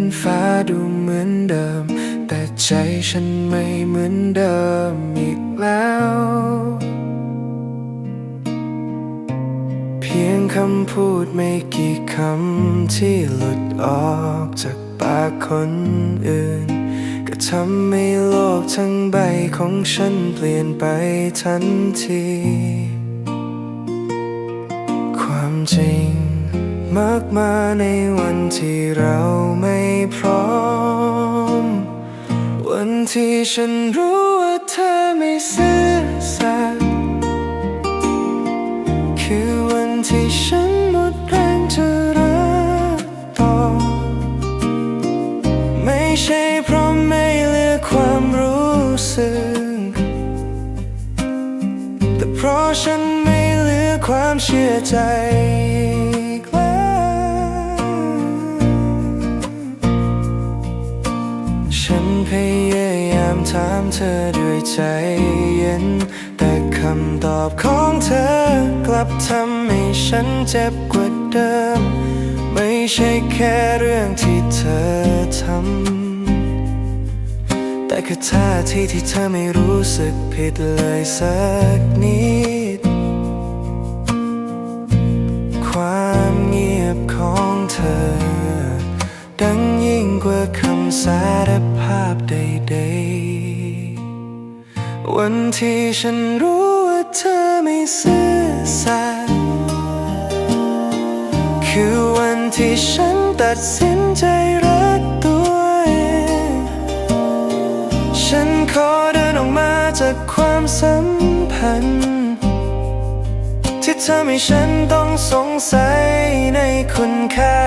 นฟ้าดูเหมือนเดิม แต่ใจฉันไม่เหมือนเดิมอีกแล้ว เพียงคำพูดไม่กี่คำที่หลุดออกจากปากคนอื่น ก็ทำให้โลกทั้งใบของฉันเปลี่ยนไปทันที ความจริงมักมาในวันที่เรา ที่ฉันรู้ว่าเธอไม่ซื่อสัตย์คือวันที่ฉันหมดแรงจะรักต่อ ไม่ใช่เพราะไม่เหลือความรู้สึก แต่เพราะฉันไม่เหลือความเชื่อใจ ยายามถามเธอด้วยใจเย็น แต่คำตอบของเธอกลับทำให้ฉันเจ็บกว่าเดิม ไม่ใช่แค่เรื่องที่เธอทำ แต่คือท่าทีที่เธอไม่รู้สึกผิดเลยสักนิด ความเงียบของเธอ ดังยิ่งกว่าคำ สารภาพใดๆ วันที่ฉันรู้ว่าเธอไม่ซื่อสัตย์คือวันที่ฉันตัดสินใจรักตัวเอง ฉันขอเดินออกมาจากความสัมพันธ์ ที่ทำให้ฉันต้องสงสัยในคุณค่า